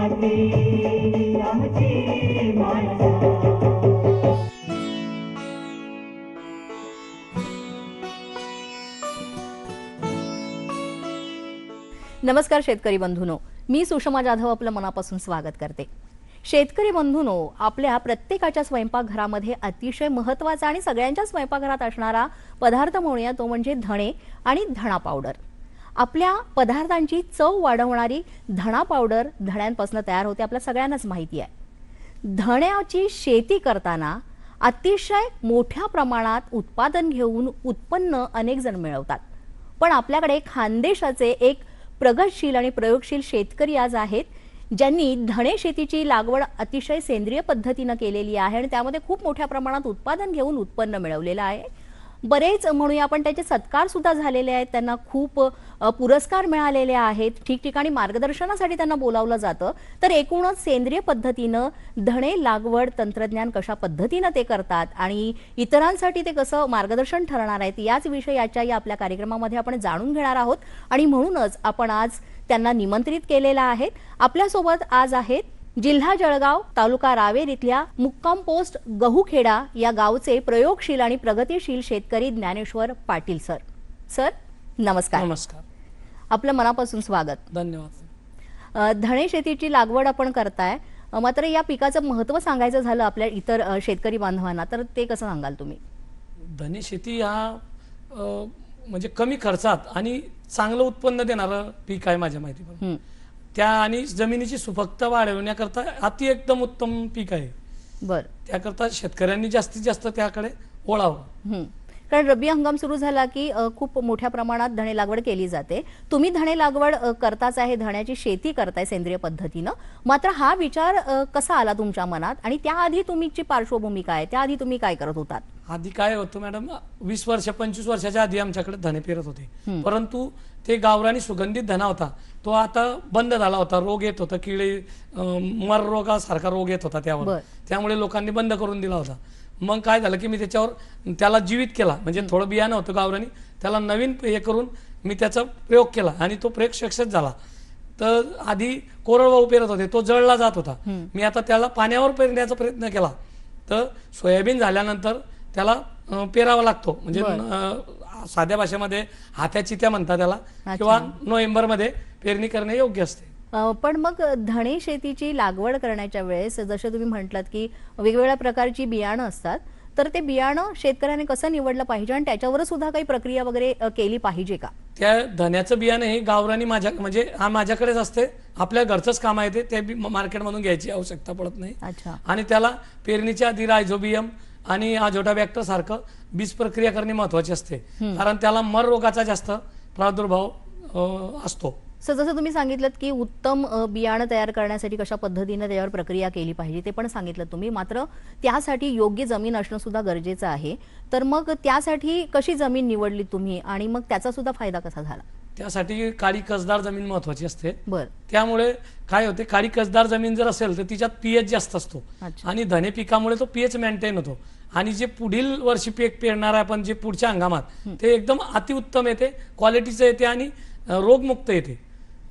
नमस्कार शेतकरी बंधूनो. मी सुषमा जाधव आपलं मनापासून स्वागत करते. शेतकरी बंधूनो आपल्या प्रत्येकाच्या स्वयंपाकघरामध्ये अतिशय महत्त्वाचा आणि सगळ्यांच्या स्वयंपाकघरात असणारा पदार्थ म्हणूया तो म्हणजे धणे आणि धणा पावडर. आपल्या पदार्थांची चव वाढवणारी धणा पावडर धण्यांपासून तयार होते आपल्या सगळ्यांनाच माहिती आहे. धण्याची शेती करताना अतिशय मोठ्या प्रमाणात उत्पादन घेऊन उत्पन्न अनेक जण मिळवतात. पण आपल्याकडे खानदेशाचे एक प्रगतशील आणि प्रयोगशील शेतकरी आज आहेत ज्यांनी धणे शेतीची लागवड अतिशय सेंद्रिय पद्धतीनं केलेली आहे आणि त्यामध्ये खूप मोठ्या प्रमाणात उत्पादन घेऊन उत्पन्न मिळवलेलं आहे. बरेच म्हणूया आपण त्याचे सत्कार सुद्धा झालेले आहेत त्यांना खूप पुरस्कार मिळालेले आहेत. ठिकठिकाणी मार्गदर्शनासाठी त्यांना बोलावलं जातं. तर एकूणच सेंद्रिय पद्धतीनं धणे लागवड तंत्रज्ञान कशा पद्धतीनं ते करतात आणि इतरांसाठी ते कसं मार्गदर्शन ठरणार आहेत याच विषयाच्या या आपल्या कार्यक्रमामध्ये आपण जाणून घेणार आहोत. आणि म्हणूनच आपण आज त्यांना निमंत्रित केलेलं आहे. आपल्यासोबत आज आहेत जिल्हा जळगाव तालुका रावेर इथल्या मुक्काम पोस्ट गहूखेडा या गावचे प्रयोगशील आणि प्रगतिशील शेतकरी ज्ञानेश्वर पाटील सर. सर नमस्कार. नमस्कार. आपलं मनापासून स्वागत. धन्यवाद. धणे शेतीची लागवड आपण करताय. मात्र या पिकाचं महत्त्व सांगायचं झालं आपल्या इतर शेतकरी बांधवांना तर ते कसं सांगाल तुम्ही? धने शेती हा म्हणजे कमी खर्चात आणि चांगलं उत्पन्न देणारं पीक आहे माझ्या माहितीप्रमाणे हं, त्या आणि जमिनीची सुपकता वाढवण्याकरता अति एकदम उत्तम पीक आहे. बर. त्याकरता शेतकऱ्यांनी जास्तीत जास्त त्याकडे ओळावं. कारण रब्बी हंगाम सुरू झाला की खूप मोठ्या प्रमाणात धणे लागवड केली जाते. तुम्ही धणे लागवड करताच आहे धण्याची शेती करताय सेंद्रिय पद्धतीनं. मात्र हा विचार कसा आला तुमच्या मनात? आणि त्याआधी तुमची पार्श्वभूमी काय? त्याआधी तुम्ही काय करत होतात? आधी काय होतं मॅडम वीस वर्ष पंचवीस वर्षाच्या आधी आमच्याकडे धने पेरत होते. परंतु ते गावरानी सुगंधित धना होता. तो आता बंद झाला होता रोग येत होता. किडे मर रोगासारखा रोग येत होता त्यावर. त्यामुळे लोकांनी बंद करून दिला होता. मग काय झालं की मी त्याच्यावर त्याला जीवित केला. म्हणजे थोडं बियाणं होतं गावरानी. त्याला नवीन हे करून मी त्याचा प्रयोग केला आणि तो प्रयोग सक्सेस झाला. तर आधी कोरडवाहू पेरत होते. तो जळला जात होता. मी आता त्याला पाण्यावर पेरण्याचा प्रयत्न केला. तर सोयाबीन झाल्यानंतर त्याला पेरावा लागतो. म्हणजे साध्या भाषेमध्ये हात्याची त्या म्हणतात त्याला. किंवा नोव्हेंबरमध्ये पेरणी करणे योग्य असते. पण मग धणे शेतीची लागवड करण्याच्या वेळेस जसं तुम्ही म्हटलात की वेगवेगळ्या प्रकारची बियाणं असतात तर ते बियाणं शेतकऱ्याने कसं निवडलं पाहिजे आणि त्याच्यावर सुद्धा काही प्रक्रिया वगैरे केली पाहिजे का? त्या धन्याचं बियाणं हे गावरानी माझ्या म्हणजे हा माझ्याकडेच असते. आपल्या घरचंच काम आहे ते. मार्केटमधून घ्यायची आवश्यकता पडत नाही. अच्छा. आणि त्याला पेरणीच्या आधी रायझोबियम आणि आजोटाबॅक्टर सारखं बीज प्रक्रिया करणे महत्वाची असते. कारण त्याला मर रोगाचा जास्त प्रादुर्भाव असतो. सर जसं तुम्ही सांगितलं की उत्तम बियाणं तयार करण्यासाठी कशा पद्धतीने त्याच्यावर प्रक्रिया केली पाहिजे ते पण सांगितलं तुम्ही. मात्र त्यासाठी योग्य जमीन असणं सुद्धा गरजेचं आहे. तर मग त्यासाठी कशी जमीन निवडली तुम्ही? आणि मग त्याचा सुद्धा फायदा कसा झाला? त्यासाठी काळी कसदार जमीन महत्वाची असते. त्यामुळे काय होते काळी कसदार जमीन जर असेल तर तिच्यात पीएच जास्त असतो. आणि धने पिकामुळे तो पीएच मेंटेन होतो. आणि जे पुढील वर्षी पीक पेरणार आहे आपण जे पुढच्या हंगामात ते एकदम अतिउत्तम येते क्वालिटीचं येते आणि रोगमुक्त येते.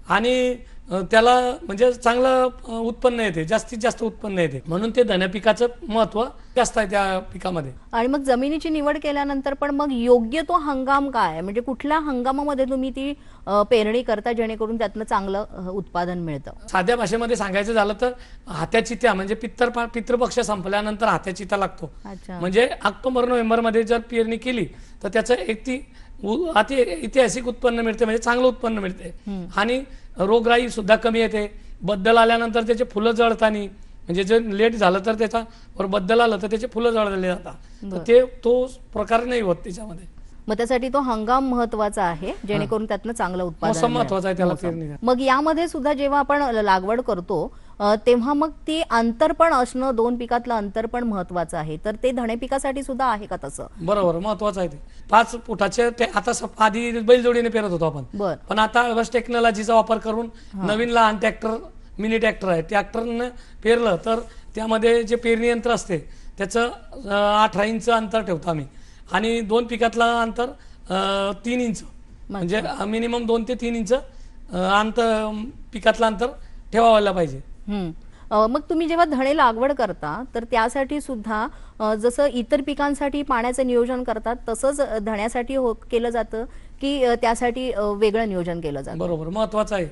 आणि त्याला म्हणजे चांगलं उत्पन्न येते. जास्तीत जास्त उत्पन्न येते. म्हणून ते धने पिकाचं महत्त्व जास्त आहे त्या पिकामध्ये. आणि मग जमिनीची निवड केल्यानंतर पण मग योग्य तो हंगाम काय? म्हणजे कुठल्या हंगामामध्ये तुम्ही ती पेरणी करता जेणेकरून त्यातनं चांगलं उत्पादन मिळतं? साध्या भाषेमध्ये सांगायचं झालं तर हात्याचित्या म्हणजे पित्तर पितृपक्ष संपल्यानंतर हात्याचिता लागतो. अच्छा. म्हणजे ऑक्टोबर नोव्हेंबरमध्ये जर पेरणी केली तर त्याचं एक ती अति ऐतिहासिक उत्पन्न मिळते म्हणजे चांगलं उत्पन्न मिळते. आणि रोगराई सुद्धा कमी येते. बद्दल आल्यानंतर त्याचे फुलं जळतानी म्हणजे जे लेट झालं तर त्याचा वर बद्दल आलं तर त्याचे फुलं जळले जातात. ते तो प्रकार नाही होत त्याच्यामध्ये. मग त्यासाठी तो हंगाम महत्त्वाचा आहे जेणेकरून त्यातनं चांगलं उत्पादन. महत्त्वाचा आहे त्याला. मग यामध्ये सुद्धा जेव्हा आपण लागवड करतो तेव्हा मग ती अंतर पण असणं दोन पिकातलं अंतर पण महत्वाचं आहे. तर ते धणे पिकासाठी सुद्धा आहे का तसं? बरोबर महत्वाचं आहे ते. पाच फुटाचे ते आता स- आधी बैलजोडीने पेरत होतो आपण. बर. पण आता बस टेक्नॉलॉजीचा वापर करून नवीन लहान ट्रॅक्टर मिनी ट्रॅक्टर आहे. ट्रॅक्टरनं पेरलं तर त्यामध्ये जे पेरणी यंत्र असते त्याचं अं, अठरा इंच अंतर ठेवतो आम्ही. आणि दोन पिकातलं अंतर अं, तीन इंच. म्हणजे मिनिमम दोन ते तीन इंच अंतर पिकातलं अंतर ठेवायला पाहिजे. मग तुम्ही जेव्हा धणे लागवड करता तर त्यासाठी सुद्धा जसं इतर पिकांसाठी पाण्याचं नियोजन करतात तसंच धण्यासाठी हो केलं जातं की त्यासाठी वेगळं नियोजन केलं जातं? बरोबर. महत्वाचं आहे.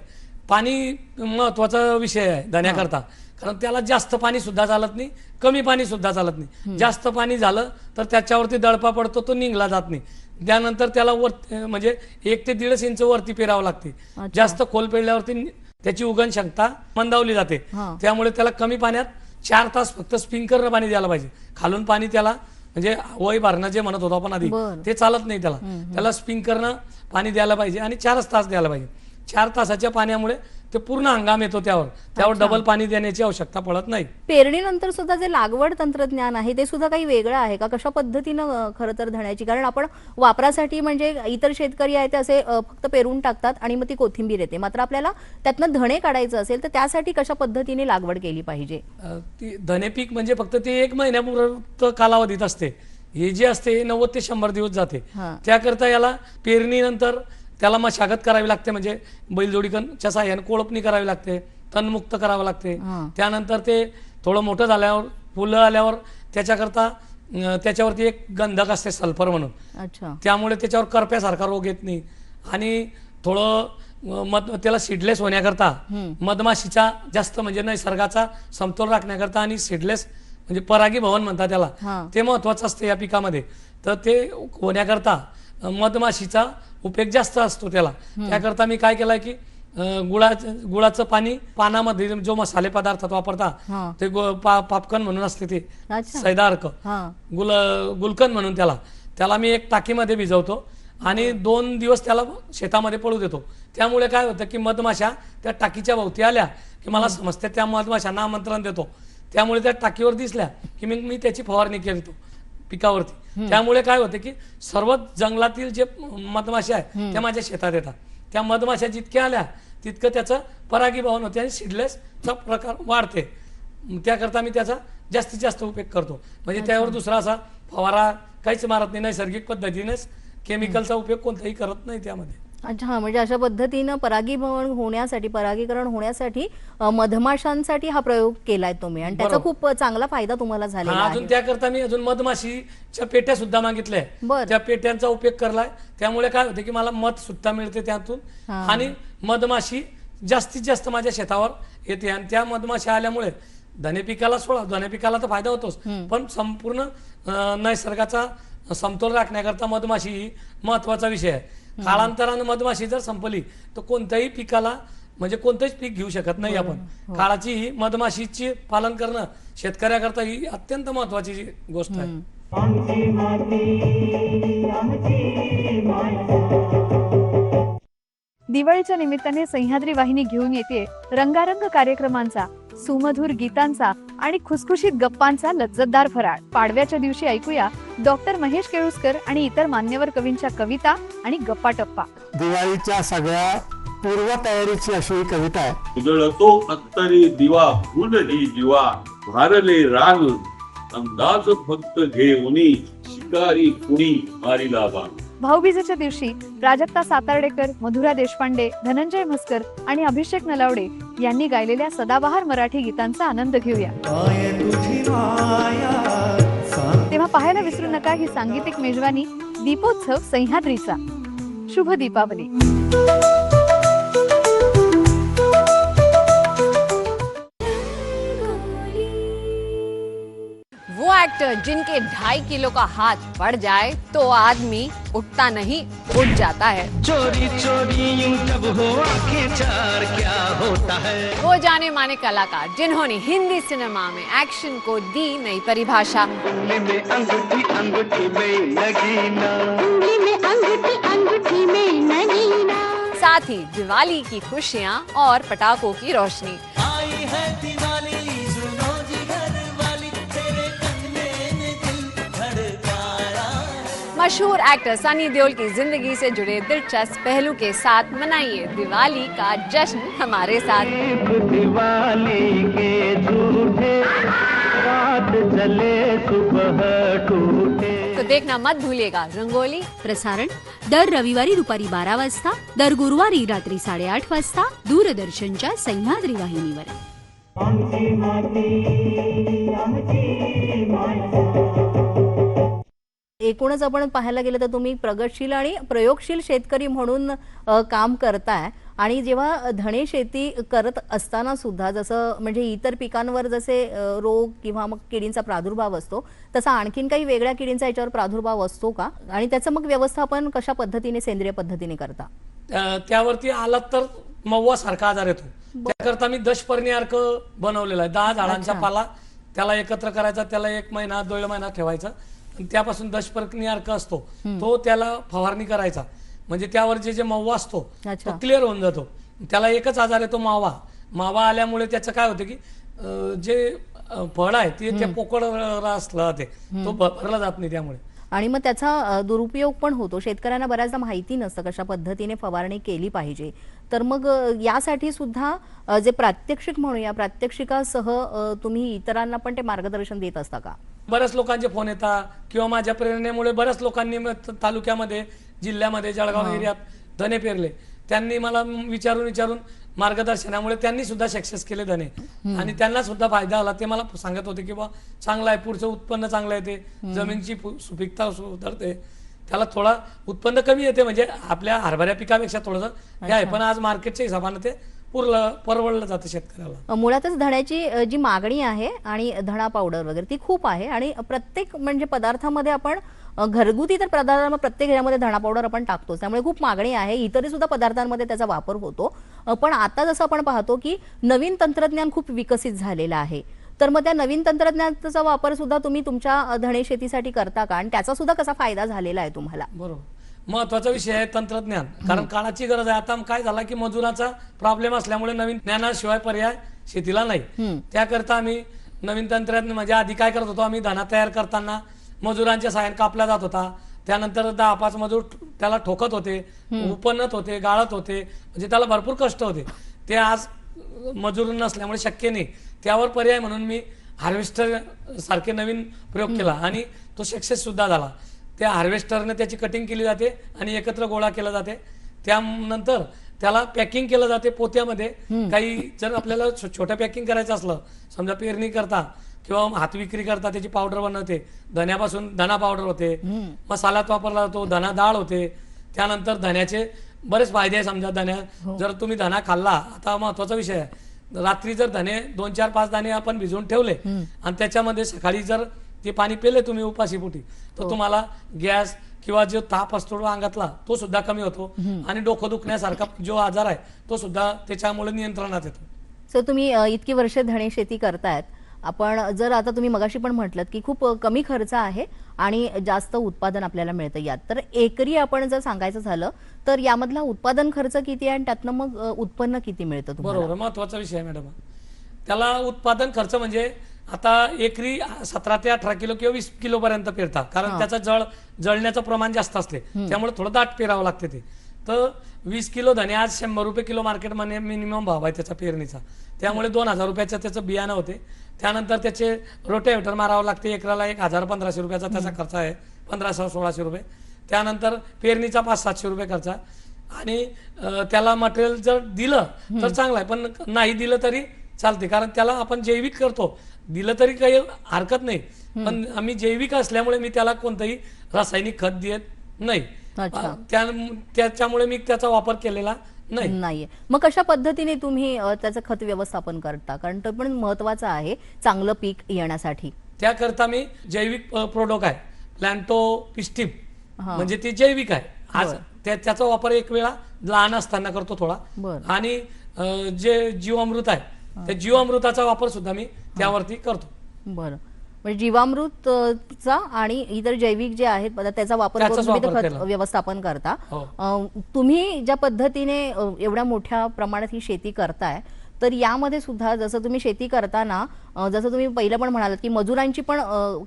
पाणी महत्त्वाचा विषय आहे धण्याकरता. कारण त्याला जास्त पाणी सुद्धा चालत नाही कमी पाणी सुद्धा चालत नाही. जास्त पाणी झालं तर त्याच्यावरती दळपा पडतो तो निघला जात नाही. त्यानंतर त्याला वर म्हणजे एक ते दीडच इंच वरती पेरावं लागते. जास्त खोल पेरल्यावरती त्याची उगण क्षमता मंदावली जाते. त्यामुळे त्याला कमी पाण्यात चार तास फक्त स्प्रिंकरनं पाणी द्यायला पाहिजे. खालून पाणी त्याला म्हणजे वय भरणं जे म्हणत होतो आपण आधी. ते चालत नाही त्याला. त्याला स्प्रिंकरनं पाणी द्यायला पाहिजे आणि चारच तास द्यायला पाहिजे. चार तासाच्या पाण्यामुळे ते पूर्ण हंगाम येतो त्यावर. त्यावर डबल पाणी देण्याची आवश्यकता पडत नाही. पेरणीनंतर सुद्धा जे लागवड तंत्रज्ञान आहे ते सुद्धा काही वेगळं आहे का? कशा पद्धतीनं खरं तर धण्याची? कारण आपण वापरासाठी म्हणजे इतर शेतकरी आहेत ते असे फक्त पेरून टाकतात आणि मग ती कोथिंबीर येते. मात्र आपल्याला त्यातनं धणे काढायचं असेल तर त्यासाठी कशा पद्धतीने लागवड केली पाहिजे? ती धने पीक म्हणजे फक्त ते एक महिन्यापुरत कालावधीत असते. हे जे असते हे नव्वद ते शंभर दिवस जाते. त्याकरता याला पेरणीनंतर त्याला मशागत करावी लागते म्हणजे बैलजोडीच्या साह्याने कोळपणी करावी लागते तणमुक्त करावं लागते. त्यानंतर ते थोडं मोठं झाल्यावर फुलं आल्यावर त्याच्याकरता त्याच्यावरती एक गंधक असते सल्फर म्हणून. त्यामुळे त्याच्यावर करप्यासारखा रोग येत नाही. आणि थोडं मध त्याला सीडलेस होण्याकरता मधमाशीचा जास्त म्हणजे निसर्गाचा समतोल राखण्याकरता आणि सीडलेस म्हणजे परागी भवन म्हणतात. त्याला ते महत्वाचं असतं या पिकामध्ये. तर ते होण्याकरता मधमाशीचा उपयोग जास्त असतो त्याला. त्याकरता मी काय केलंय की गुळाचं गुळाचं पाणी पानामध्ये जो मसाले पदार्थात वापरता. ते पा- पापकन म्हणून असते ते. सैदार्क. गुल गुलकंद म्हणून त्याला. त्याला मी एक टाकीमध्ये भिजवतो आणि दोन दिवस त्याला शेतामध्ये पळू देतो. त्यामुळे काय होतं की मधमाशा त्या टाकीच्या भोवती आल्या की मला समजते त्या मधमाशांना आमंत्रण देतो. त्यामुळे त्या टाकीवर दिसल्या की मग मी त्याची फवारणी करतो. पिकावरती. त्यामुळे काय होतं की सर्व जंगलातील जे मधमाशा आहे त्या माझ्या शेतात येतात. त्या मधमाशा जितक्या आल्या तितकं त्याचं परागीभवन होते आणि सीडलेसचा प्रकार वाढते. त्याकरता मी त्याचा जास्तीत जास्त उपयोग करतो. म्हणजे त्यावर दुसरा असा फवारा काहीच मारत नाही नैसर्गिक पद्धतीनेच केमिकलचा उपयोग कोणताही करत नाही त्यामध्ये. अच्छा हा म्हणजे अशा पद्धतीनं परागीभवन होण्यासाठी परागीकरण होण्यासाठी अ, मधमाशांसाठी हा प्रयोग केलाय तुम्ही. आणि त्याचा बरोबर. खूप चांगला फायदा तुम्हाला झालेला हा, आहे. अजून त्याकरता मी अजून मधमाशीच्या पेट्या सुद्धा मागितल्या बरं. त्या पेट्यांचा उपयोग करलाय. त्यामुळे काय होते की मला मध सुद्धा मिळते त्यातून. हा. आणि मधमाशी जास्तीत जास्त माझ्या शेतावर येते. आणि त्या मधमाशी आल्यामुळे धने पिकाला सोडा धने पिकाला तर फायदा होतोच. पण संपूर्ण अं, निसर्गाचा समतोल राखण्याकरता मधमाशी ही महत्त्वाचा विषय आहे. काळांतरानं मधमाशी जर संपली तर कोणत्याही पिकाला म्हणजे कोणतंच पीक घेऊ शकत नाही आपण. काळाची ही मधमाशीची पालन करणं शेतकऱ्याकरता ही अत्यंत महत्वाची जी गोष्ट आहे. दिवाळीच्या निमित्ताने सह्याद्री वाहिनी घेऊन येते रंगारंग कार्यक्रमांचा सुमधुर गीतांचा आणि खुसखुशीत गप्पांचा लज्जतदार फराळ. पाडव्याच्या दिवशी ऐकूया डॉक्टर महेश केळुसकर आणि इतर मान्यवर कवींच्या कविता आणि गप्पा टप्पा दिवाळीच्या सगळ्या पूर्वतयारीची अशी ही कविता आहे. उजळतो अंतरी दिवा ही जीवा भारले राग अंदाज फक्त घेऊनी शिकारी कुणी मारिला बाण. भाऊबीजेच्या दिवशी प्राजक्ता सातार्डेकर मधुरा देशपांडे धनंजय म्हस्कर आणि अभिषेक नलावडे यांनी गायलेल्या सदाबहार मराठी गीतांचा आनंद घेऊया. तेव्हा पाहायला विसरू नका ही सांगीतिक मेजवानी दीपोत्सव सह्याद्रीचा. शुभ दीपावली. एक्टर जिनके ढाई किलो का हाथ पड़ जाए तो आदमी उठता नहीं उठ जाता है। चोरी चोरी जब हो चार क्या होता है? वो जाने माने कलाकार जिन्होंने हिंदी सिनेमा में एक्शन को दी नई परिभाषा। में अंगूठी अंगूठी में नगीना। में अंगूठी अंगूठी में नगीना। साथ ही दिवाली की खुशियाँ और पटाखों की रोशनी। आई है मशहूर एक्टर सनी देओल की ज़िंदगी से जुड़े दिलचस्प पहलू के साथ मनाइए दिवाली का जश्न हमारे साथ। दिवाली के झूठे रात चले सुबह टूटे। तो देखना मत भूलिएगा रंगोली। प्रसारण दर रविवारी दुपारी बारा वाजता दर गुरुवारी रात्री साडेआठ वाजता दूरदर्शनच्या सह्याद्री वाहिनीवर। आमची माती आमची माणसं एकूणच आपण पाहायला गेलं तर तुम्ही प्रगतशील आणि प्रयोगशील शेतकरी म्हणून काम करताय. आणि जेव्हा धणे शेती करत असताना सुद्धा जसं म्हणजे इतर पिकांवर जसे रोग किंवा मग किडींचा प्रादुर्भाव असतो तसा आणखीन काही वेगळ्या किडींचा याच्यावर प्रादुर्भाव असतो का? आणि त्याचं मग व्यवस्थापन कशा पद्धतीने सेंद्रिय पद्धतीने करता? त्या- त्यावरती आलात तर मव्वा सारखा आजार येतो. त्याकरता मी दशपर्णी अर्क बनवलेला आहे. दहा झाडांचा. पाला त्याला एकत्र करायचा त्याला एक महिना दीड महिना ठेवायचा. त्यापासून दशपर्णी अर्क असतो. तो त्याला फवारणी करायचा. म्हणजे त्यावर जे जे मव्वा असतो. तो क्लिअर होऊन जातो. त्याला एकच आजार येतो मावा. मावा आल्यामुळे त्याचं काय होतं की जे फळ आहे ते ते पोकळ असलं ते तो भरला जात नाही त्यामुळे. आणि मग त्याचा दुरुपयोग पण होतो. शेतकऱ्यांना बऱ्याचदा माहिती नसतं कशा पद्धतीने फवारणी केली पाहिजे. तर मग यासाठी सुद्धा जे प्रात्यक्षिक म्हणूया प्रात्यक्षिकासह तुम्ही इतरांना पण ते मार्गदर्शन देत असता का? बऱ्याच लोकांचे फोन येतात. किंवा माझ्या प्रेरणेमुळे बऱ्याच लोकांनी तालुक्यामध्ये जिल्ह्यामध्ये जळगाव एरियात धने पेरले. त्यांनी मला विचारून विचारून मार्गदर्शनामुळे त्यांनी सुद्धा सक्सेस केले धने. आणि त्यांना सुद्धा फायदा आला ते मला सांगत होते की बा चांगलं आहे पुढचं उत्पन्न चांगलं येते. जमीनची सुपीकता सुधारते. त्याला थोडा उत्पन्न कमी येते. म्हणजे आपल्या हरभऱ्या पिकापेक्षा थोडंसं हे आहे. पण आज मार्केटच्या हिशोबाने ते पुरलं परवडलं जातं शेतकऱ्याला. मुळातच धण्याची जी मागणी आहे आणि धणा पावडर वगैरे ती खूप आहे आणि प्रत्येक म्हणजे पदार्थामध्ये आपण घरगुती तर पदार्थामध्ये प्रत्येक ह्याच्यामध्ये धणा पावडर आपण टाकतो त्यामुळे खूप मागणी आहे. इतरही सुद्धा पदार्थांमध्ये त्याचा वापर होतो. पण आता जसं आपण पाहतो की नवीन तंत्रज्ञान खूप विकसित झालेलं आहे. तर मग त्या नवीन तंत्रज्ञानाचा वापर सुद्धा तुम्ही तुमच्या धणे शेतीसाठी करता का? आणि त्याचा सुद्धा कसा फायदा झालेला आहे तुम्हाला? बरोबर. महत्त्वाचा विषय आहे तंत्रज्ञान. कारण काळाची गरज आहे. आता काय झाला की मजुराचा प्रॉब्लेम असल्यामुळे नवीन ज्ञानाशिवाय पर्याय शेतीला नाही. त्याकरता आम्ही नवीन तंत्रज्ञान म्हणजे आधी काय करत होतो? आम्ही धना तयार करताना मजुरांच्या सहाय्याने कापला जात होता. त्यानंतर दहा पाच मजूर त्याला ठोकत होते उपनत होते गाळत होते. म्हणजे त्याला भरपूर कष्ट होते. ते आज मजूर नसल्यामुळे शक्य नाही. त्यावर पर्याय म्हणून मी हार्वेस्टर सारखे नवीन प्रयोग केला आणि तो सक्सेस सुद्धा झाला. त्या हार्वेस्टरने त्याची कटिंग केली जाते आणि एकत्र गोळा केला जाते. त्यानंतर त्याला पॅकिंग केलं जाते पोत्यामध्ये. काही जर आपल्याला छोटं पॅकिंग करायचं असलं समजा पेरणी करता किंवा हात विक्री करता त्याची पावडर बनवते. धन्यापासून धना पावडर होते. मसाल्यात वापरला जातो धना डाळ होते. त्यानंतर धन्याचे बरेच फायदे आहे समजा धन्या. जर तुम्ही धना खाल्ला आता महत्त्वाचा विषय आहे. रात्री जर धने दोन चार पाच दाणे आपण भिजवून ठेवले आणि त्याच्यामध्ये सकाळी जर ते पाणी पेले तुम्ही उपाशीपोटी तर तुम्हाला गॅस किंवा जो ताप असतो अंगातला तो सुद्धा कमी होतो. आणि डोकं दुखण्यासारखा जो आजार आहे तो सुद्धा त्याच्यामुळे नियंत्रणात येतो. सर तुम्ही इतकी वर्ष धणे शेती करतायत. आपण जर आता तुम्ही मगाशी पण म्हटलं की खूप कमी खर्च आहे आणि जास्त उत्पादन आपल्याला मिळतं यात. तर एकरी आपण जर सांगायचं झालं तर यामधला उत्पादन खर्च किती आहे आणि त्यातनं मग उत्पन्न किती मिळतं बरोबर महत्त्वाचा विषय आहे मॅडम. त्याला उत्पादन खर्च म्हणजे आता एकरी सतरा ते अठरा किलो किंवा वीस किलो पर्यंत पेरतात. कारण त्याचं जळ जळण्याचं प्रमाण जास्त असते. त्यामुळे थोडं दाट पेरावं लागते ते. तर वीस किलो धने आज शंभर रुपये किलो मार्केटमध्ये मिनिमम भाव आहे त्याचा पेरणीचा. त्यामुळे दोन हजार रुपयाचं त्याचं बियाणं होते. त्यानंतर त्याचे रोटेवेटर मारावं लागते. एकराला एक हजार पंधराशे रुपयाचा त्याचा खर्च आहे. पंधराशे सोळाशे रुपये. त्यानंतर पेरणीचा पाच सातशे रुपये खर्च. आहे. आणि त्याला मटेरियल जर दिलं तर चांगलं आहे. पण नाही दिलं तरी चालते. कारण त्याला आपण जैविक करतो. दिलं तरी काही हरकत नाही. पण आम्ही जैविक असल्यामुळे मी त्याला कोणतंही रासायनिक खत देत नाही. त्याच्यामुळे मी त्याचा वापर केलेला नाही. नाहीये. मग कशा पद्धतीने तुम्ही त्याचं खत व्यवस्थापन करता? कारण ते पण महत्वाचं आहे चांगलं पीक येण्यासाठी. त्याकरता मी जैविक प्रोडक्ट आहे. प्लॅन्टो पिस्टिप. म्हणजे ती जैविक आहे. आज त्याचा वापर एक वेळा लहान असताना करतो थोडा. आणि जे जीवामृत आहे त्या जीवामृताचा वापर सुद्धा मी त्यावरती करतो बरं म्हणजे जीवामृत अ, चा आणि इतर जैविक जे आहेत पदार्थ त्याचा वापर त्याचाच करून तुम्ही ते वापर खत केला. व्यवस्थापन करता हो. अ, तुम्ही ज्या पद्धतीने अ, एवढ्या मोठ्या प्रमाणात ही शेती करताय तर यामध्ये सुद्धा जसं तुम्ही शेती करताना जसं तुम्ही पहिलं पण म्हणालात की मजुरांची पण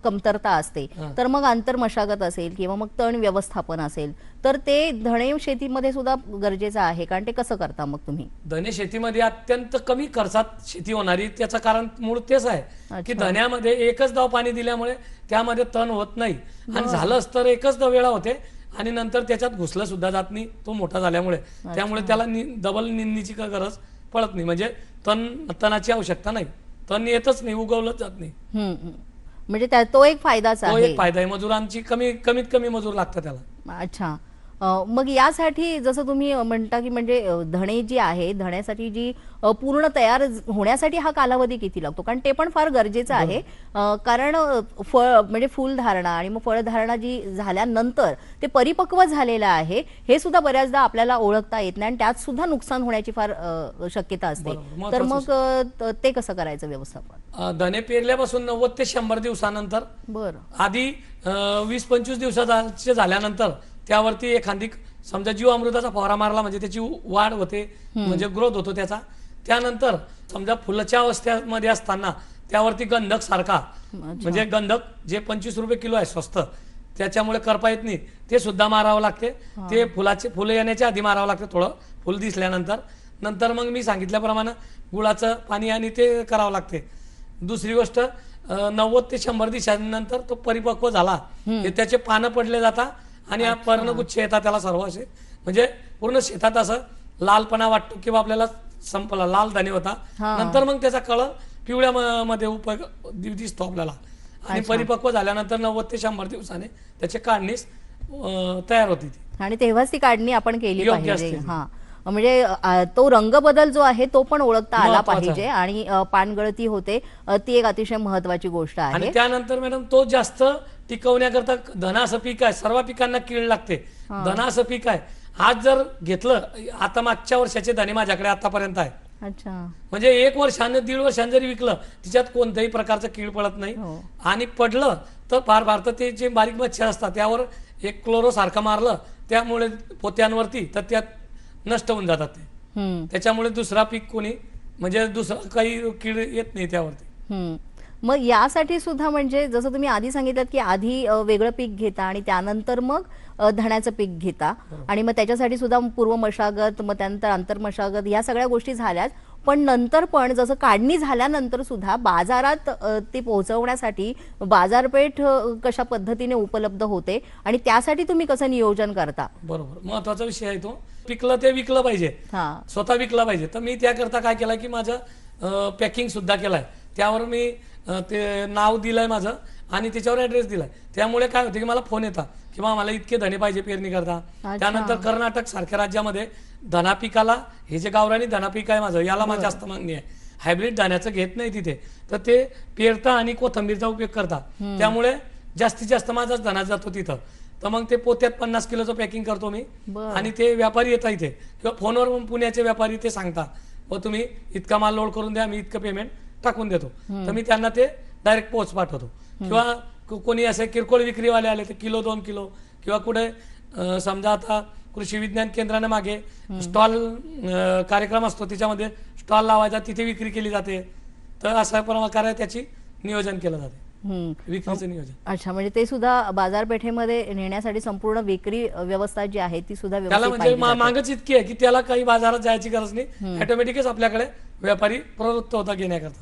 कमतरता असते. तर मग आंतरमशागत असेल किंवा मग तण व्यवस्थापन असेल तर ते धणे शेतीमध्ये सुद्धा गरजेचं आहे. कारण ते कसं करता मग तुम्ही? धने शेतीमध्ये अत्यंत कमी खर्चात शेती होणारी त्याचं कारण मूळ तेच आहे की अच्छा. धन्यामध्ये एकच दाव पाणी दिल्यामुळे त्यामध्ये तण होत नाही. आणि झालंच तर एकच दाव वेळा होते आणि नंतर त्याच्यात घुसलं सुद्धा जात नाही तो मोठा झाल्यामुळे. त्यामुळे त्याला डबल निंदीची का गरज पडत नाही. म्हणजे तण तणाची आवश्यकता नाही. तण येतच नाही उगवलंच जात नाही. म्हणजे तो एक फायदाच आहे एक फायदा आहे. मजुरांची कमी कमीत कमी मजूर लागतात त्याला. अच्छा. मग यासाठी जसं तुम्ही म्हणता की म्हणजे धणे जी आहे धण्यासाठी जी पूर्ण तयार होण्यासाठी हा कालावधी किती लागतो? कारण ते पण फार गरजेचं आहे. कारण फळ म्हणजे फुलधारणा आणि मग फळधारणा जी झाल्यानंतर ते परिपक्व झालेलं आहे हे सुद्धा बऱ्याचदा आपल्याला ओळखता येत नाही आणि त्यात सुद्धा नुकसान होण्याची फार शक्यता असते. तर मग त- कसं करायचं व्यवस्थापन? धने पेरल्यापासून नव्वद ते शंभर दिवसानंतर. बरं. आधी वीस पंचवीस दिवसाचे झाल्यानंतर त्यावरती एखादी समजा जीव अमृताचा फवारा मारला म्हणजे त्याची वाढ होते म्हणजे ग्रोथ होतो त्याचा. त्यानंतर समजा फुलाच्या अवस्थेमध्ये असताना त्यावरती गंधक सारखा म्हणजे गंधक जे पंचवीस रुपये किलो आहे स्वस्त त्याच्यामुळे करता येत नाही. ते सुद्धा मारावं लागते. ते फुलाचे फुलं येण्याच्या आधी मारावं लागते थोडं फुल दिसल्यानंतर. नंतर मग मी सांगितल्याप्रमाणे गुळाचं पाणी आणि ते करावं लागते. दुसरी गोष्ट नव्वद ते शंभर दिवसांनंतर तो परिपक्व झाला. त्याचे पानं पडले जातात आणि हा पर्णगुच्छ येतात त्याला सर्व असे म्हणजे पूर्ण शेतात असं लालपणा वाटतो किंवा आपल्याला संपला लाल धान्य होता. नंतर मग त्याचा कळर पिवळ्या मध्ये उपयोग दि- दिसतो आपल्याला. आणि परिपक्व झाल्यानंतर नव्वद ते शंभर दिवसाने त्याची काढणीस तयार होती आणि तेव्हाच ती काढणी आपण केली योग्य पाहिजे. हा. म्हणजे तो रंग बदल जो आहे तो पण ओळखता आला पाहिजे आणि पानगळती होते. ती एक अतिशय महत्वाची गोष्ट आहे. आणि त्यानंतर मॅडम तो जास्त टिकवण्याकरता धना असं पीक आहे. सर्व पिकांना कीड लागते. धना असं पीक आहे. आज जर घेतलं आता मागच्या वर्षाचे धने माझ्याकडे आतापर्यंत आहे. अच्छा. म्हणजे एक वर्षाने दीड वर्षाने जरी विकलं तिच्यात कोणत्याही प्रकारचं कीड पडत नाही. हो. आणि पडलं तर फार फार तर ते जे बारीक मच्छर असतात त्यावर एक क्लोरो सारखं मारलं त्यामुळे पोत्यांवरती तर त्यात नष्ट होऊन जातात ते. त्याच्यामुळे दुसरा पीक कोणी म्हणजे दुसरा काही कीड येत नाही त्यावरती. हम्म. मग यासाठी सुद्धा म्हणजे जसं तुम्ही आधी सांगितलं की आधी वेगळं पीक घेता आणि त्यानंतर मग धण्याचं पीक घेता. आणि मग त्याच्यासाठी सुद्धा पूर्व मशागत मग त्यानंतर आंतरमशागत या सगळ्या गोष्टी झाल्याच पण नंतर पण जसं काढणी झाल्यानंतर सुद्धा बाजारात ती पोहोचवण्यासाठी बाजारपेठ कशा पद्धतीने उपलब्ध होते आणि त्यासाठी तुम्ही कसं नियोजन करता? बरोबर. महत्त्वाचा विषय आहे तो. पिकलं ते विकलं पाहिजे. स्वतः विकलं पाहिजे. तर मी त्याकरता काय केलं की माझं पॅकिंग सुद्धा केलंय. त्यावर मी ते नाव दिलंय माझं आणि त्याच्यावर ऍड्रेस दिलाय. त्यामुळे काय होतं की मला फोन येतात किंवा मला इतके धने पाहिजे पेरणी करता. त्यानंतर कर्नाटक सारख्या राज्यामध्ये धना पिकाला हे जे गावरानी धना पीक आहे माझं याला माझं जास्त मागणी आहे. हायब्रिड धान्याचं घेत नाही तिथे. तर ते पेरता आणि कोथंबीरचा उपयोग करता. त्यामुळे जास्तीत जास्त माझाच धना जातो तिथं. तर मग ते पोत्यात पन्नास किलोचं पॅकिंग करतो मी. आणि ते व्यापारी येतात इथे. किंवा फोनवर पुण्याचे व्यापारी ते सांगता व तुम्ही इतका माल लोड करून द्या मी इतकं पेमेंट टाकून देतो. तर मी त्यांना ते डायरेक्ट पोच पाठवतो. किंवा कोणी असे किरकोळ विक्रीवाले आले तर किलो दोन किलो. किंवा कुठे समजा आता कृषी विज्ञान केंद्राने मागे स्टॉल कार्यक्रम असतो. त्याच्यामध्ये स्टॉल लावायचा तिथे विक्री केली जाते. तर अशा प्रकारे त्याची नियोजन केलं जाते. विक्रीचं नियोजन. अच्छा म्हणजे ते सुद्धा बाजारपेठेमध्ये नेण्यासाठी संपूर्ण विक्री व्यवस्था जी आहे ती सुद्धा त्याला म्हणजे. मागच इतकी आहे की त्याला काही बाजारात जायची गरज नाही. ऑटोमॅटिकच आपल्याकडे व्यापारी प्रवृत्त होता घेण्याकरता.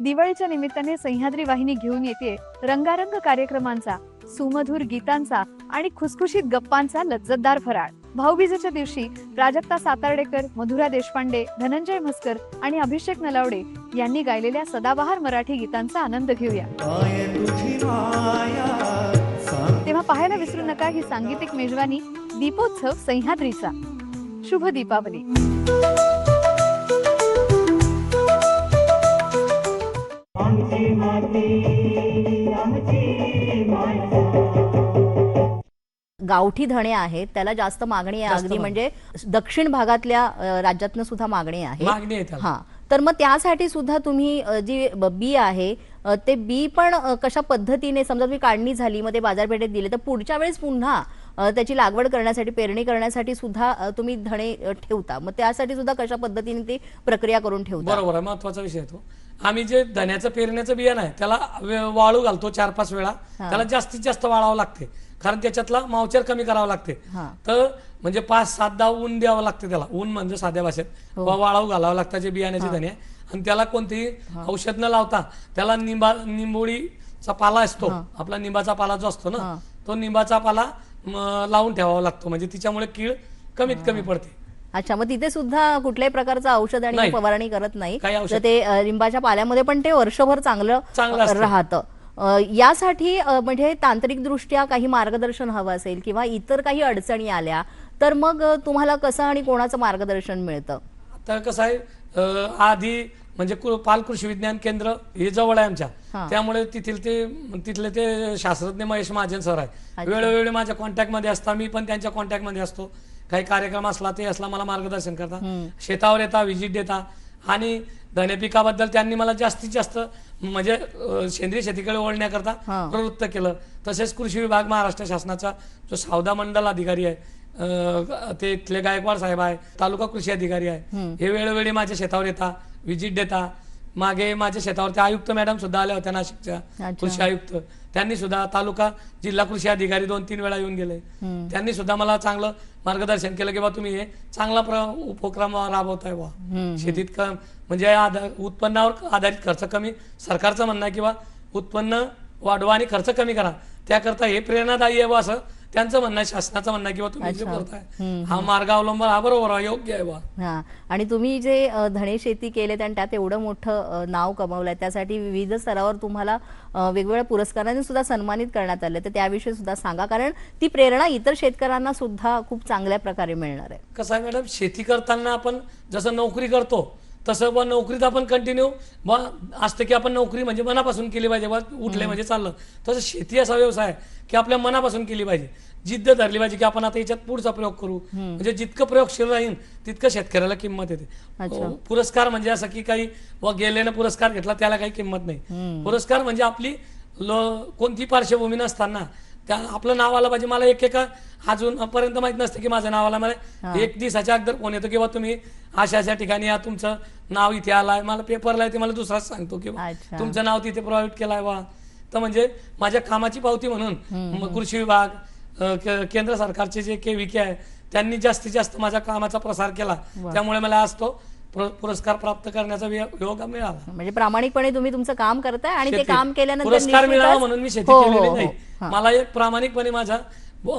दिवाळीच्या निमित्ताने सह्याद्री वाहिनी घेऊन येते रंगारंग कार्यक्रमांचा. सुमधुर गीतांचा आणि खुसखुशीत गप्पांचा लज्जतदार फराळ. भाऊबीजेच्या दिवशी प्राजक्ता सातार्डेकर मधुरा देशपांडे धनंजय मस्कर आणि अभिषेक नलावडे यांनी गायलेल्या सदाबहार मराठी गीतांचा आनंद घेऊया. तेव्हा पाहायला विसरू नका ही सांगीतिक मेजवानी दीपोत्सव सह्याद्रीचा. शुभ दीपावली. गावठी धणे आहेत त्याला जास्त मागणी आहे. अगदी. म्हणजे दक्षिण भागातल्या राज्यातनं सुद्धा मागणी आहे. हा. तर मग त्यासाठी सुद्धा तुम्ही जी ब- आहे ते बी पण कशा पद्धतीने समजा तुम्ही काढणी झाली मग ते बाजारपेठेत दिले तर पुढच्या वेळेस पुन्हा त्याची लागवड करण्यासाठी पेरणी करण्यासाठी सुद्धा तुम्ही धणे ठेवता. मग त्यासाठी सुद्धा कशा पद्धतीने ती प्रक्रिया करून ठेवता? बरोबर आहे. महत्त्वाचा विषय तो. आम्ही जे धन्याचं पेरण्याचं बियाणं आहे त्याला वाळू घालतो चार पाच वेळा. त्याला जास्तीत जास्त वाळावं लागते. कारण त्याच्यातला मावचर कमी करावं लागते. हा. तर म्हणजे पाच सात दहा ऊन द्यावं लागते त्याला. ऊन म्हणजे साध्या भाषेत. हो. वाळावू घालावं लागतं जे बियाण्याचे धने. आहे. आणि त्याला कोणतेही औषध न लावता त्याला निंबा निंबोळीचा पाला असतो. आपला निंबाचा पाला जो असतो ना तो निंबाचा पाला लावून ठेवावा लागतो. म्हणजे तिच्यामुळे कीड कमीत कमी पडते. अच्छा मग तिथे सुद्धा कुठल्याही प्रकारचं औषध आणि नाही. फवारणी करत नाही काही औषध- तर ते अ, लिंबाच्या पाल्यामध्ये पण ते वर्षभर चांगलं चांगलं अ, असतं. राहतं अ, यासाठी अ, म्हणजे तांत्रिक दृष्ट्या काही मार्गदर्शन हवं असेल किंवा इतर काही अडचणी आल्या तर मग अ, तुम्हाला कसं आणि कोणाचं मार्गदर्शन मिळतं आता कसं आहे अं, आधी म्हणजे कु- पाल कृषी विज्ञान केंद्र हे जवळ आहे आमच्या हा. त्यामुळे तिथले ते तिथले ते शास्त्रज्ञ महेश महाजन सर आहे. वेळोवेळी माझ्या कॉन्टॅक्टमध्ये असता मी पण त्यांच्या कॉन्टॅक्टमध्ये असतो काही कार्यक्रम असला ते असला मला मार्गदर्शन करता. शेतावर येता व्हिजिट देता. आणि धने पिकाबद्दल त्यांनी मला जास्तीत जास्त म्हणजे सेंद्रिय शेतीकडे वळण्याकरता हा. प्रवृत्त केलं. तसेच कृषी विभाग महाराष्ट्र शासनाचा जो सावधा मंडल अधिकारी आहे ते इथले गायकवाड साहेब आहे तालुका कृषी अधिकारी आहे हे वेळोवेळी माझ्या शेतावर येता व्हिजिट देता. मागे माझ्या शेतावरती आयुक्त मॅडम सुद्धा आल्या होत्या नाशिकच्या. कृषी आयुक्त. त्यांनी सुद्धा तालुका जिल्हा कृषी अधिकारी दोन तीन वेळा येऊन गेले. त्यांनी सुद्धा मला चांगलं मार्गदर्शन केलं की बा तुम्ही हे चांगला उपक्रम राबवताय बा. शेतीत म्हणजे आधा- उत्पन्नावर आधारित खर्च कमी सरकारचं म्हणणं आहे की बा उत्पन्न वाढवा आणि खर्च कमी करा. त्याकरता हे प्रेरणादायी आहे बा असं त्यांचं म्हणणं शासनाचं म्हणणं आहे की बा तुम्ही जे हा मार्ग अवलंबन हा बरोबर आहे योग्य आहे बा. हा. आणि तुम्ही जे धणे शेती केले आणि त्यात एवढं मोठं नाव कमवलंय त्यासाठी विविध स्तरावर तुम्हाला वेगवेगळ्या पुरस्कारांनी सुद्धा सन्मानित करण्यात आले. तर त्याविषयी सुद्धा सांगा कारण ती प्रेरणा इतर शेतकऱ्यांना सुद्धा खूप चांगल्या प्रकारे मिळणार आहे. कसं आहे मॅडम शेती करताना आपण जसं नोकरी करतो तसं बा नोकरीत आपण कंटिन्यू बा असतं की आपण नोकरी म्हणजे मनापासून केली पाहिजे बा उठले म्हणजे चाललं. तसं शेती असा व्यवसाय की आपल्या मनापासून केली पाहिजे. जिद्द धरली पाहिजे की आपण आता याच्यात पुढचा प्रयोग करू. म्हणजे जितकं प्रयोगशील राहील तितकं शेतकऱ्याला किंमत येते. पुरस्कार म्हणजे असं की काही व गेल्यानं पुरस्कार घेतला त्याला काही किंमत नाही. पुरस्कार म्हणजे आपली कोणती पार्श्वभूमी नसताना त्या आपलं नाव आलं पाहिजे. मला एक एका अजूनपर्यंत माहीत नसतं की माझं नाव आलं. मला एक दिवसाच्या अगोदर फोन येतो किंवा तुम्ही अशा अशा ठिकाणी या तुमचं नाव इथे आलाय. मला पेपरला ते मला दुसराच सांगतो की अच्छा. तुमचं नाव तिथे प्रोव्हाइड केलाय बा. तर म्हणजे माझ्या कामाची पावती म्हणून कृषी विभाग के- केंद्र सरकारचे जे के विके आहे त्यांनी जास्तीत जास्त माझ्या कामाचा प्रसार केला. त्यामुळे मला आज तो पुरस्कार प्राप्त करण्याचा योग मिळाला. म्हणजे प्रामाणिकपणे तुम्ही तुमचं काम करताय आणि ते. काम केल्यानंतर पुरस्कार मिळावा म्हणून मी शेती हो, केलेली हो. नाही. हा. मला एक प्रामाणिकपणे माझा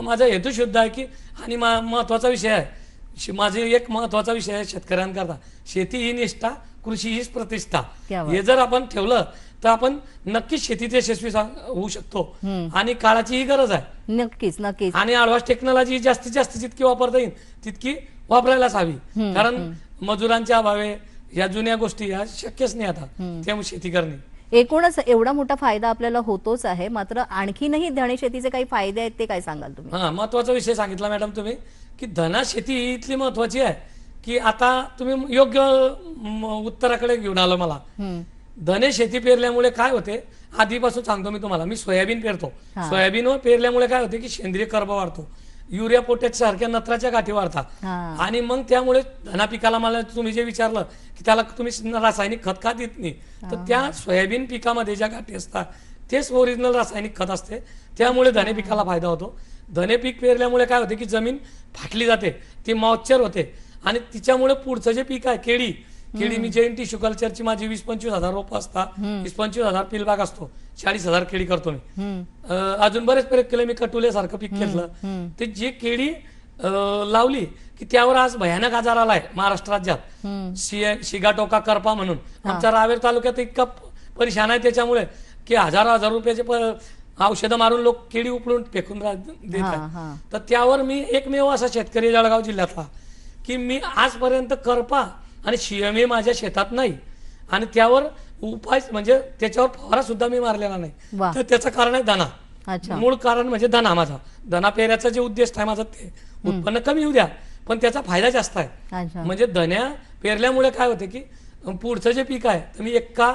माझा हेतू शुद्ध आहे की आणि महत्त्वाचा विषय आहे. माझे एक महत्त्वाचा विषय आहे शेतकऱ्यांकरता. शेती ही निष्ठा कृषी हीच प्रतिष्ठा. हे जर आपण ठेवलं तर आपण नक्कीच शेतीत यशस्वी होऊ शकतो. आणि काळाची ही गरज आहे. नक्कीच नक्कीच. आणि ॲडव्हान्स टेक्नॉलॉजी जास्तीत जास्त जितकी वापरता येईल तितकी वापरायलाच हवी. कारण मजुरांच्या अभावे या जुन्या गोष्टी या शक्यच नाही आता. त्यामुळे शेती करणे. एकूणच एवढा मोठा फायदा आपल्याला होतोच आहे. मात्र आणखीनही धणे शेतीचे काही फायदे आहेत ते काय सांगाल तुम्ही? हा महत्त्वाचा विषय सांगितला मॅडम तुम्ही की धना शेती ही इथली महत्वाची आहे की आता तुम्ही योग्य उत्तराकडे घेऊन आलो मला. धने शेती पेरल्यामुळे काय होते? आधीपासून सांगतो मी तुम्हाला मी सोयाबीन पेरतो. सोयाबीन पेरल्यामुळे काय होते की सेंद्रिय कर्ब वाढतो. युरिया पोटॅश सारख्या नत्राच्या गाठी वाढतात. आणि मग त्यामुळे धना पिकाला मला तुम्ही जे विचारलं की त्याला तुम्ही रासायनिक खत का देत नाही? तर त्या सोयाबीन पिकामध्ये ज्या गाठी असतात तेच ओरिजिनल रासायनिक खत असते. त्यामुळे धने पिकाला फायदा होतो. धने पीक पेरल्यामुळे काय होते की जमीन फाटली जाते ती मॉइश्चर होते. आणि तिच्यामुळे पुढचं जे पीक आहे केळी केळी मी जैन टिश्यू कल्चरची माझी वीस पंचवीस हजार रोप असतात वीस पंचवीस हजार पिलबाग असतो. चाळीस हजार केळी करतो मी. अजून बरेच प्रयोग केले मी कटुले सारखं पीक घेतलं ते जे केळी लावली की त्यावर आज भयानक आजार आलाय महाराष्ट्र राज्यात. शि- शिगाटोका करपा म्हणून. आमच्या रावेर तालुक्यात इतका परेशान आहे त्याच्यामुळे की हजार हजार रुपयाचे औषधं मारून लोक केळी उपळून फेकून रा- देत आहेत हा. तर त्यावर मी एकमेव असा शेतकरी जळगाव जिल्ह्यातला की मी आजपर्यंत करपा आणि शियमे माझ्या शेतात नाही. आणि त्यावर उपाय म्हणजे त्याच्यावर फवारा सुद्धा मी मारलेला नाही. तर त्याचं कारण आहे धना अच्छा. मूळ कारण म्हणजे धना माझा. धना पेऱ्याचा जे उद्देश आहे माझा ते. उत्पन्न कमी येऊ द्या पण त्याचा फायदा जास्त आहे. म्हणजे धन्या पेरल्यामुळे काय होते की पुढचं जे पीक आहे तर मी एका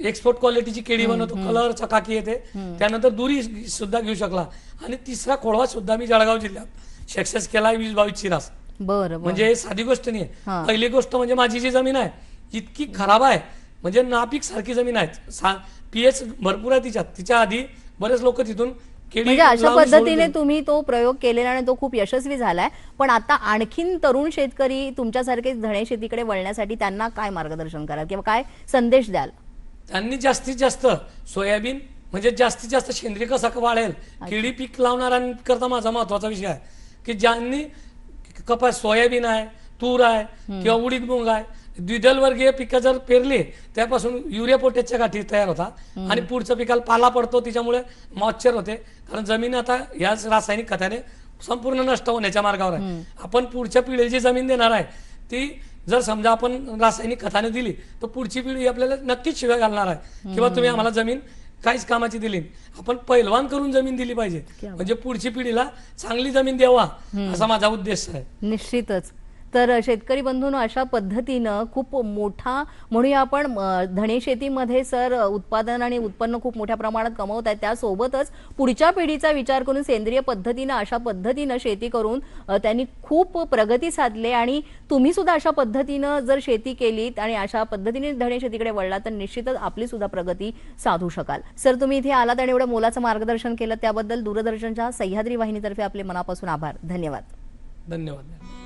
एक्सपोर्ट क्वालिटीची केळी बनवतो कलर चकाकी येते. त्यानंतर दुरी सुद्धा घेऊ शकला. आणि तिसरा खोळवा सुद्धा मी जळगाव जिल्ह्यात सक्सेस केला वीस बावीस चिरास बरं म्हणजे हे साधी गोष्ट नाही हा. पहिली गोष्ट म्हणजे माझी जी जमीन आहे इतकी खराब आहे म्हणजे नापीक सारखी जमीन आहे. पीएच भरपूर आहे तिच्यात. तिच्या आधी बरेच लोक तिथून केळी म्हणजे अशा लावून सोडून पद्धतीने. तुम्ही तो प्रयोग केलेला आणि तो खूप यशस्वी झालाय. पण आता आणखीन तरुण शेतकरी तुमच्यासारखे धणे शेतीकडे वळण्यासाठी त्यांना काय मार्गदर्शन कराल किंवा काय संदेश द्याल? त्यांनी जास्तीत जास्त सोयाबीन म्हणजे जास्तीत जास्त सेंद्रिय कसा वाढेल. केळी पीक लावणाऱ्यांकरता माझा महत्त्वाचा विषय आहे. की ज्यांनी कपास सोयाबीन आहे तूर आहे किंवा उडीद मूग आहे. द्विदल वर्गीय पिकं जर पेरली त्यापासून युरिया पोटॅशच्या गाठी तयार होतात आणि पुढचं पिकाला पाला पडतो त्याच्यामुळे मॉइश्चर होते. कारण जमीन आता याच रासायनिक खताने संपूर्ण नष्ट होण्याच्या मार्गावर आहे. आपण पुढच्या पिढीला जी जमीन देणार आहे ती जर समजा आपण रासायनिक खताने दिली तर पुढची पिढी आपल्याला नक्कीच शिवाय घालणार आहे. किंवा तुम्ही आम्हाला जमीन काहीच कामाची दिली. आपण पैलवान करून जमीन दिली पाहिजे. म्हणजे पुढची पिढीला चांगली जमीन द्यावा असा माझा उद्देश आहे. निश्चितच. तर शेतकरी बंधूंनो अशा पद्धतीनं खूप मोठा म्हणूया आपण धणे शेतीमध्ये सर उत्पादन आणि उत्पन्न खूप मोठ्या प्रमाणात कमवत आहेत. त्यासोबतच पुढच्या पिढीचा विचार करून सेंद्रिय पद्धतीनं अशा पद्धतीनं शेती करून त्यांनी खूप प्रगती साधली आणि तुम्ही सुद्धा अशा पद्धतीनं जर शेती केलीत आणि अशा पद्धतीने धणे शेतीकडे वळला तर निश्चितच आपली सुद्धा प्रगती साधू शकाल. सर तुम्ही इथे आलात आणि एवढं मोलाचं मार्गदर्शन केलं त्याबद्दल दूरदर्शनच्या सह्याद्री वाहिनीतर्फे आपले मनापासून आभार. धन्यवाद. धन्यवाद.